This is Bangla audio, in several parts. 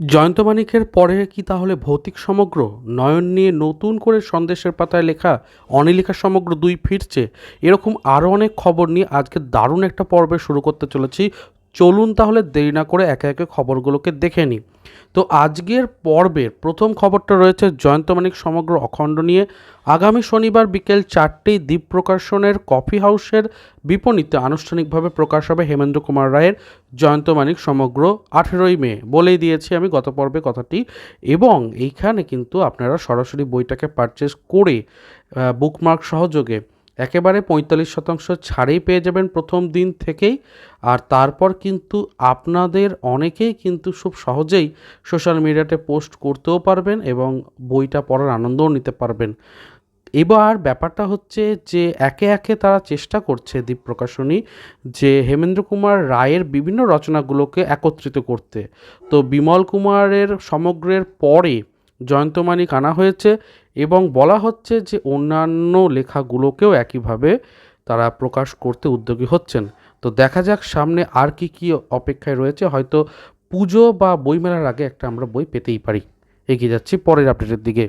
জয়ন্ত মানিকের পরে কি তাহলে ভৌতিক সমগ্র, নয়ন নিয়ে নতুন করে সন্দেশের পাতায় লেখা, অনিলিখা সমগ্র দুই ফিরছে, এরকম আরও অনেক খবর নিয়ে আজকে দারুণ একটা পর্বে শুরু করতে চলেছি। চলুন তাহলে দেরি না করে একে একে খবরগুলোকে দেখে নিই। তো আজকের পর্বের প্রথম খবরটা রয়েছে জয়ন্ত মানিক সমগ্র অখণ্ড নিয়ে। আগামী শনিবার বিকেল চারটেই দ্বীপ প্রকাশনের কফি হাউসের বিপণীতে আনুষ্ঠানিকভাবে প্রকাশ হবে হেমেন্দ্র কুমার রায়ের জয়ন্ত মানিক সমগ্র আঠেরোই মে। বলেই দিয়েছি আমি গত পর্বে কথাটি। এবং এইখানে কিন্তু আপনারা সরাসরি বইটাকে পারচেস করে বুকমার্ক সহযোগে একেবারে পঁয়তাল্লিশ শতাংশ ছাড়েই পেয়ে যাবেন প্রথম দিন থেকেই। আর তারপর কিন্তু আপনাদের অনেকেই কিন্তু খুব সহজেই সোশ্যাল মিডিয়াতে পোস্ট করতেও পারবেন এবং বইটা পড়ার আনন্দও নিতে পারবেন। এবার ব্যাপারটা হচ্ছে যে একে একে তারা চেষ্টা করছে দীপ প্রকাশনী যে হেমেন্দ্র কুমার রায়ের বিভিন্ন রচনাগুলোকে একত্রিত করতে। তো বিমল কুমারের সমগ্রের পরে জয়ন্তমানিক আনা হয়েছে। এবং বলা হচ্ছে যে অন্যান্য লেখাগুলোকেও একইভাবে তারা প্রকাশ করতে উদ্যোগী হচ্ছেন। তো দেখা যাক সামনে আর কি কি অপেক্ষায় রয়েছে। হয়তো পুজো বা বইমেলার আগে একটা আমরা বই পেতেই পারি। এগিয়ে যাচ্ছি পরের আপডেটের দিকে।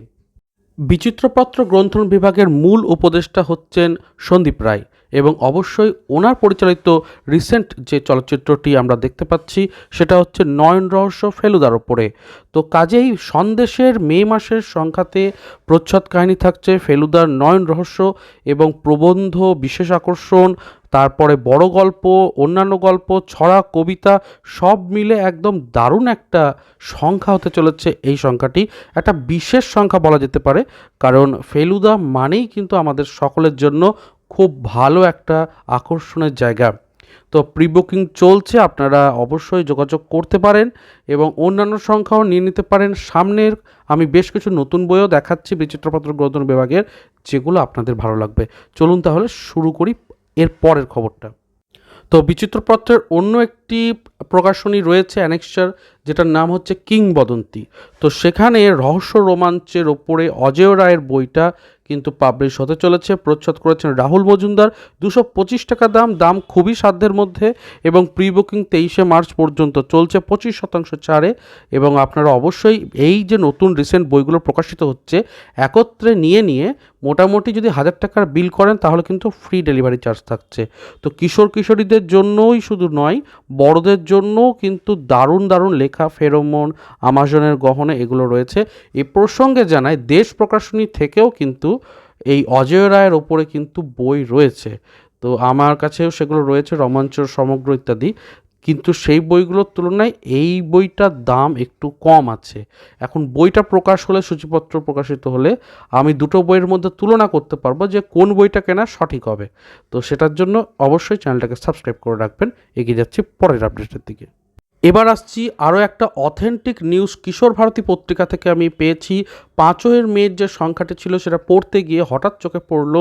বিচিত্রপত্র গ্রন্থন বিভাগের মূল উপদেষ্টা হচ্ছেন সন্দীপ রায়। এবং অবশ্যই ওনার পরিচালিত রিসেন্ট যে চলচ্চিত্রটি আমরা দেখতে পাচ্ছি, সেটা হচ্ছে নয়ন রহস্য ফেলুদার ওপরে। তো কাজেই সন্দেশের মে মাসের সংখ্যাতে প্রচ্ছদ কাহিনী থাকছে ফেলুদার নয়ন রহস্য এবং প্রবন্ধ বিশেষ আকর্ষণ, তারপরে বড় গল্প, অন্যান্য গল্প, ছড়া, কবিতা, সব মিলে একদম দারুণ একটা সংখ্যা হতে চলেছে এই সংখ্যাটি। একটা বিশেষ সংখ্যা বলা যেতে পারে, কারণ ফেলুদা মানেই কিন্তু আমাদের সকলের জন্য খুব ভালো একটা আকর্ষণের জায়গা। তো প্রি বুকিং চলছে, আপনারা অবশ্যই যোগাযোগ করতে পারেন এবং অন্যান্য সংখ্যাও নিয়ে নিতে পারেন। সামনের আমি বেশ কিছু নতুন বইও দেখাচ্ছি বিচিত্রপত্র গ্রন্থন বিভাগের, যেগুলো আপনাদের ভালো লাগবে। চলুন তাহলে শুরু করি এর পরের খবরটা। তো বিচিত্রপত্রের অন্য একটি প্রকাশনী রয়েছে অ্যানেক্সার, যেটার নাম হচ্ছে কিংবদন্তি। তো সেখানে রহস্য রোমাঞ্চের ওপরে অজয় রায়ের বইটা কিন্তু পাবলিশ হতে চলেছে, প্রচ্ছদ করেছেন রাহুল মজুমদার। দুশো পঁচিশ টাকা দাম দাম খুবই সাধ্যের মধ্যে এবং প্রি বুকিং তেইশে মার্চ পর্যন্ত চলছে পঁচিশ শতাংশ ছাড়ে এবং আপনারা অবশ্যই এই যে নতুন রিসেন্ট বইগুলো প্রকাশিত হচ্ছে, একত্রে নিয়ে নিয়ে মোটামুটি যদি হাজার টাকার বিল করেন, তাহলে কিন্তু ফ্রি ডেলিভারি চার্জ থাকছে। তো কিশোর কিশোরীদের জন্যই শুধু নয়, বড়দের জন্যও কিন্তু দারুণ দারুণ লেখা, ফেরোমন, আমাজনের গহনে এগুলো রয়েছে। এ প্রসঙ্গে জানায় দেশ প্রকাশনী থেকেও কিন্তু এই অজয় রায়ের ওপরে কিন্তু বই রয়েছে। তো আমার কাছেও সেগুলো রয়েছে রোমাঞ্চ সমগ্র ইত্যাদি। কিন্তু সেই বইগুলোর তুলনায় এই বইটার দাম একটু কম আছে। এখন বইটা প্রকাশ হলে, সূচিপত্র প্রকাশিত হলে আমি দুটো বইয়ের মধ্যে তুলনা করতে পারব যে কোন বইটা কেনা সঠিক হবে। তো সেটার জন্য অবশ্যই চ্যানেলটাকে সাবস্ক্রাইব করে রাখবেন। এগিয়ে যাচ্ছি পরের আপডেটের দিকে। এবার আসছি আরও একটা অথেন্টিক নিউজ। কিশোর ভারতী পত্রিকা থেকে আমি পেয়েছি পাঁচয়ের মেয়ের যে সংখ্যাটি ছিল সেটা পড়তে গিয়ে হঠাৎ চোখে পড়ল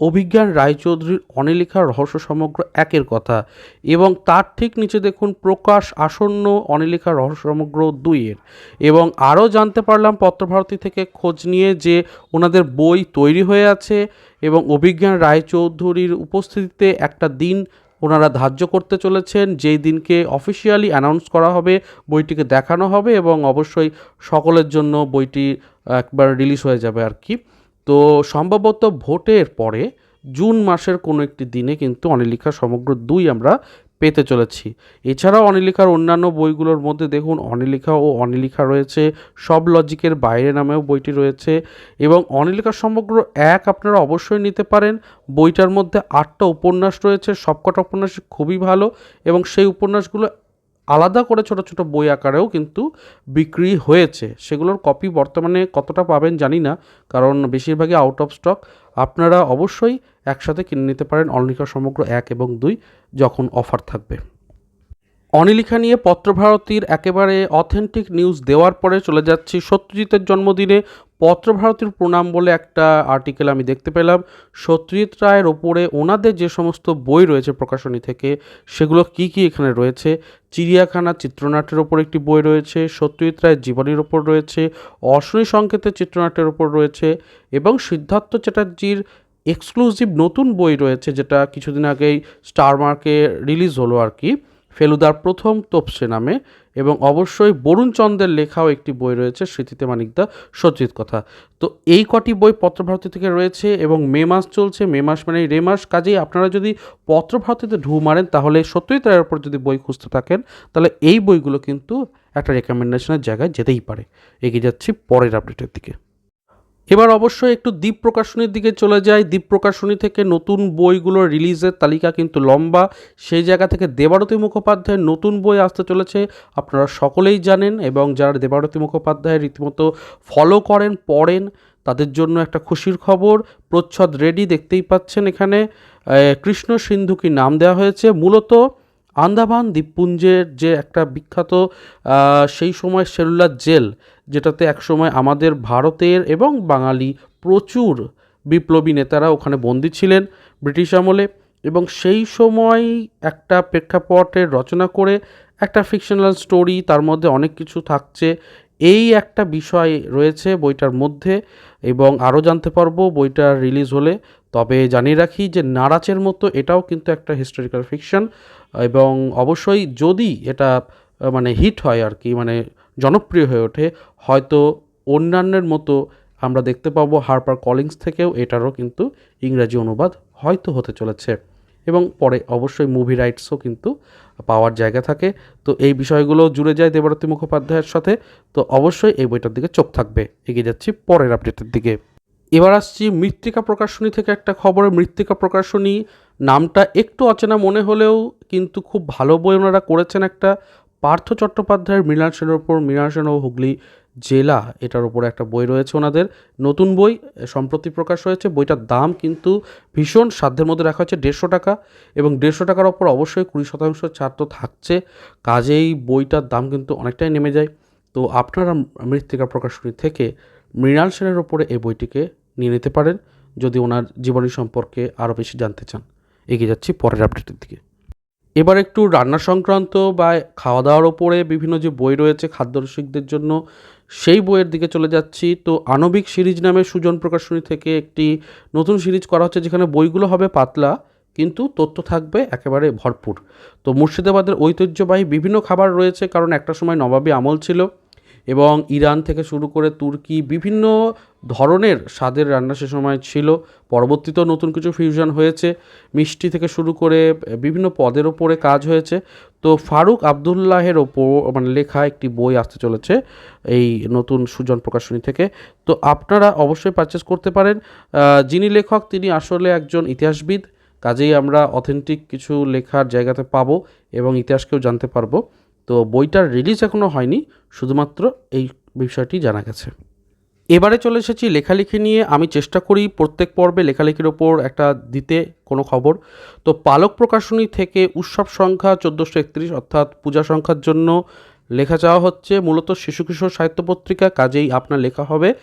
অভিজ্ঞান রায়চৌধুরীর অনিলিখা রহস্য সমগ্র একের কথা এবং তার ঠিক নিচে দেখুন প্রকাশ আসন্ন অনিলিখা রহস্য সমগ্র দুইয়ের। এবং আরও জানতে পারলাম পত্রভারতী থেকে খোঁজ নিয়ে যে ওনাদের বই তৈরি হয়ে আছে এবং অভিজ্ঞান রায়চৌধুরীর উপস্থিতিতে একটা দিন ওনারা ধার্য করতে চলেছেন, যেই দিনকে অফিসিয়ালি অ্যানাউন্স করা হবে, বইটিকে দেখানো হবে এবং অবশ্যই সকলের জন্য বইটি একবার রিলিজ হয়ে যাবে আর কি। তো সম্ভবত ভোটের পরে জুন মাসের কোনো একটি দিনে কিন্তু অনিলিখা সমগ্র দুই আমরা পেতে চলেছি। এছাড়াও অনিলিখার অন্যান্য বইগুলোর মধ্যে দেখুন, অনিলিখা ও অনিলিখা রয়েছে, সব লজিকের বাইরে নামেও বইটি রয়েছে এবং অনিলিখা সমগ্র এক আপনারা অবশ্যই নিতে পারেন। বইটার মধ্যে আটটা উপন্যাস রয়েছে, সবকটা উপন্যাস খুবই ভালো এবং সেই উপন্যাসগুলো আলাদা করে ছোট ছোট বই আকারেও কিন্তু বিক্রি হয়েছে। সেগুলোর কপি বর্তমানে কতটা পাবেন জানি না, কারণ বেশিরভাগই আউট অফ স্টক আপনারা অবশ্যই একসাথে কিনে নিতে পারেন অনিলিকা সমগ্র এক এবং দুই যখন অফার থাকবে। অনিলিখা নিয়ে পত্রভারতীর একেবারে অথেন্টিক নিউজ দেওয়ার পরে চলে যাচ্ছি সত্যজিতের জন্মদিনে। পত্রভারতীর প্রণাম বলে একটা আর্টিকেল আমি দেখতে পেলাম। সত্যজিৎ রায়ের ওপরে ওনাদের যে সমস্ত বই রয়েছে প্রকাশনী থেকে, সেগুলো কি কি এখানে রয়েছে? চিড়িয়াখানা চিত্রনাট্যের ওপর একটি বই রয়েছে, সত্যজিৎ রায়ের জীবনীর ওপর রয়েছে, অশ্বিনী সংকেতের চিত্রনাট্যের ওপর রয়েছে এবং সিদ্ধার্থ চ্যাটার্জির এক্সক্লুসিভ নতুন বই রয়েছে যেটা কিছুদিন আগেই স্টার মার্কে রিলিজ হলো আর কি। ফেলুদার প্রথম তোপসে নামে এবং অবশ্যই বরুণ চন্দ্রের লেখাও একটি বই রয়েছে, স্মৃতিতে মানিকদা সচিত কথা। তো এই কটি বই পত্রভারতী থেকে রয়েছে এবং মে মাস চলছে, মে মাস মানে রে মাস। কাজেই আপনারা যদি পত্রভারতীতে ঢু মারেন, তাহলে সত্যই তার উপর যদি বই খুঁজতে থাকেন, তাহলে এই বইগুলো কিন্তু একটা রেকমেন্ডেশনের জায়গায় যেতেই পারে। এগিয়ে যাচ্ছি পরের আপডেটের দিকে। এবার অবশ্যই একটু দ্বীপ প্রকাশনীর দিকে চলে যায় দ্বীপ প্রকাশনী থেকে নতুন বইগুলোর রিলিজের তালিকা কিন্তু লম্বা। সেই জায়গা থেকে দেবারতী মুখোপাধ্যায়ের নতুন বই আসতে চলেছে। আপনারা সকলেই জানেন এবং যারা দেবারতী মুখোপাধ্যায় রীতিমতো ফলো করেন, পড়েন, তাদের জন্য একটা খুশির খবর। প্রচ্ছদ রেডি দেখতেই পাচ্ছেন এখানে। কৃষ্ণ সিন্ধুকি নাম দেওয়া হয়েছে? মূলত আন্দামান দ্বীপপুঞ্জের যে একটা বিখ্যাত সেই সময় সেলুলার জেল, যেটাতে একসময় আমাদের ভারতের এবং বাঙালি প্রচুর বিপ্লবী নেতারা ওখানে বন্দী ছিলেন ব্রিটিশ আমলে এবং সেই সময় একটা প্রেক্ষাপটের রচনা করে একটা ফিকশনাল স্টোরি তার মধ্যে অনেক কিছু থাকছে। এই একটা বিষয় রয়েছে বইটার মধ্যে এবং আরও জানতে পারব বইটা রিলিজ হলে। তবে জানিয়ে রাখি যে নারাচের মতো এটাও কিন্তু একটা হিস্টোরিক্যাল ফিকশন এবং অবশ্যই যদি এটা মানে হিট হয় আর কি মানে জনপ্রিয় হয়ে ওঠে, হয়তো অন্যান্যের মতো আমরা দেখতে পাবো হারপার কলিংস থেকেও এটারও কিন্তু ইংরাজি অনুবাদ হয়তো হতে চলেছে। এবং পরে অবশ্যই মুভি রাইটসও কিন্তু পাওয়ার জায়গা থাকে। তো এই বিষয়গুলো জুড়ে যায় দেবরতী মুখোপাধ্যায়ের সাথে। তো অবশ্যই এই বইটার দিকে চোখ থাকবে। এগিয়ে যাচ্ছি পরের আপডেটের দিকে। এবার আসছি মৃত্তিকা প্রকাশনী থেকে একটা খবরে। মৃত্তিকা প্রকাশনী নামটা একটু অচেনা মনে হলেও কিন্তু খুব ভালো বই ওনারা করেছেন একটা পার্থ চট্টোপাধ্যায়ের মৃণাল সেনের ওপর মৃণাল সেন ও হুগলি জেলা, এটার উপরে একটা বই রয়েছে ওনাদের। নতুন বই, সম্প্রতি প্রকাশ হয়েছে। বইটার দাম কিন্তু ভীষণ, সাধ্যের মধ্যে রাখা হয়েছে দেড়শো টাকা এবং দেড়শো টাকার ওপর অবশ্যই কুড়ি শতাংশ ছাড় তো থাকছে। কাজেই বইটার দাম কিন্তু অনেকটাই নেমে যায়। তো আপনারা মৃত্তিকা প্রকাশনী থেকে মৃণাল সেনের ওপরে এই বইটিকে নিয়ে নিতে পারেন, যদি ওনার জীবনী সম্পর্কে আরও বেশি জানতে চান। এগিয়ে যাচ্ছি পরের আপডেটের দিকে। এবার একটু রান্না সংক্রান্ত বা খাওয়া দাওয়ার ওপরে বিভিন্ন যে বই রয়েছে খাদ্যরসিকদের জন্য সেই বইয়ের দিকে চলে যাচ্ছি। তো আণবিক সিরিজ নামে সুজন প্রকাশনী থেকে একটি নতুন সিরিজ করা হচ্ছে, যেখানে বইগুলো হবে পাতলা, কিন্তু তথ্য থাকবে একেবারে ভরপুর। তো মুর্শিদাবাদের ঐতিহ্যবাহী বিভিন্ন খাবার রয়েছে, কারণ একটা সময় নবাবী আমল ছিল এবং ইরান থেকে শুরু করে তুর্কি বিভিন্ন ধরনের স্বাদের রান্না সে সময় ছিল। পরবর্তীতেও নতুন কিছু ফিউশন হয়েছে। মিষ্টি থেকে শুরু করে বিভিন্ন পদের ওপরে কাজ হয়েছে। তো ফারুক আবদুল্লাহের ওপর মানে লেখা একটি বই আসতে চলেছে এই নতুন সুজন প্রকাশনী থেকে। তো আপনারা অবশ্যই পারচেস করতে পারেন। যিনি লেখক, তিনি আসলে একজন ইতিহাসবিদ। কাজেই আমরা অথেন্টিক কিছু লেখার জায়গাতে পাবো এবং ইতিহাসকেও জানতে পারব। তো বইটার রিলিজ এখনও হয়নি। শুধুমাত্র এই বিষয়টি জানা গেছে। এবারে চলে এসেছি লেখালেখি নিয়ে। আমি চেষ্টা করি প্রত্যেক পর্বে লেখালেখির ওপর একটা দিতে কোনো খবর। তো পালক প্রকাশনী থেকে উৎসব সংখ্যা চোদ্দোশো একত্রিশ, অর্থাৎ পূজা সংখ্যার জন্য লেখা চাওয়া হচ্ছে। মূলত শিশু কিশোর সাহিত্য পত্রিকা কাজেই আপনার লেখা হবে।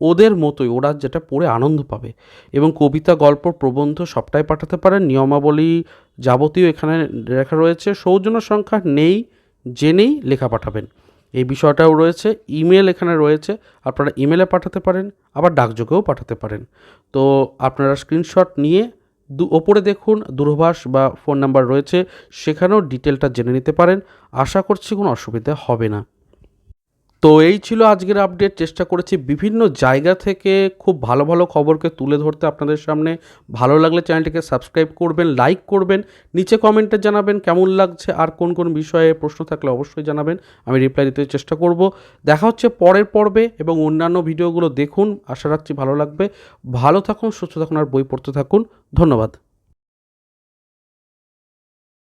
ওদের মতোই, ওরা যেটা পড়ে আনন্দ পাবে। এবং কবিতা, গল্প, প্রবন্ধ সবটাই পাঠাতে পারেন। নিয়মাবলী যাবতীয় এখানে লেখা রয়েছে। সৌজন্য সংখ্যা নেই, জেনেই লেখা পাঠাবেন। এই বিষয়টাও রয়েছে, ইমেল এখানে রয়েছে, আপনারা ইমেলে পাঠাতে পারেন, আবার ডাকযোগেও পাঠাতে পারেন। তো আপনারা স্ক্রিনশট নিয়ে দু, ওপরে দেখুন, দূরভাষ বা ফোন নাম্বার রয়েছে, সেখানেও ডিটেলটা জেনে নিতে পারেন। আশা করছি কোনো অসুবিধা হবে না। তো এই ছিল আজকের আপডেট চেষ্টা করেছি বিভিন্ন জায়গা থেকে খুব ভালো ভালো খবরকে তুলে ধরতে আপনাদের সামনে। ভালো লাগলে চ্যানেলটিকে সাবস্ক্রাইব করবেন লাইক করবেন, নিচে কমেন্টে জানাবেন কেমন লাগছে আর কোন কোন বিষয়ে প্রশ্ন থাকলে অবশ্যই জানাবেন। আমি রিপ্লাই দিতে চেষ্টা করব। দেখা হচ্ছে পরের পর্বে এবং অন্যান্য ভিডিওগুলো দেখুন। আশা রাখছি ভালো লাগবে। ভালো থাকুন, সুস্থ থাকুন আর বই পড়তে থাকুন। ধন্যবাদ।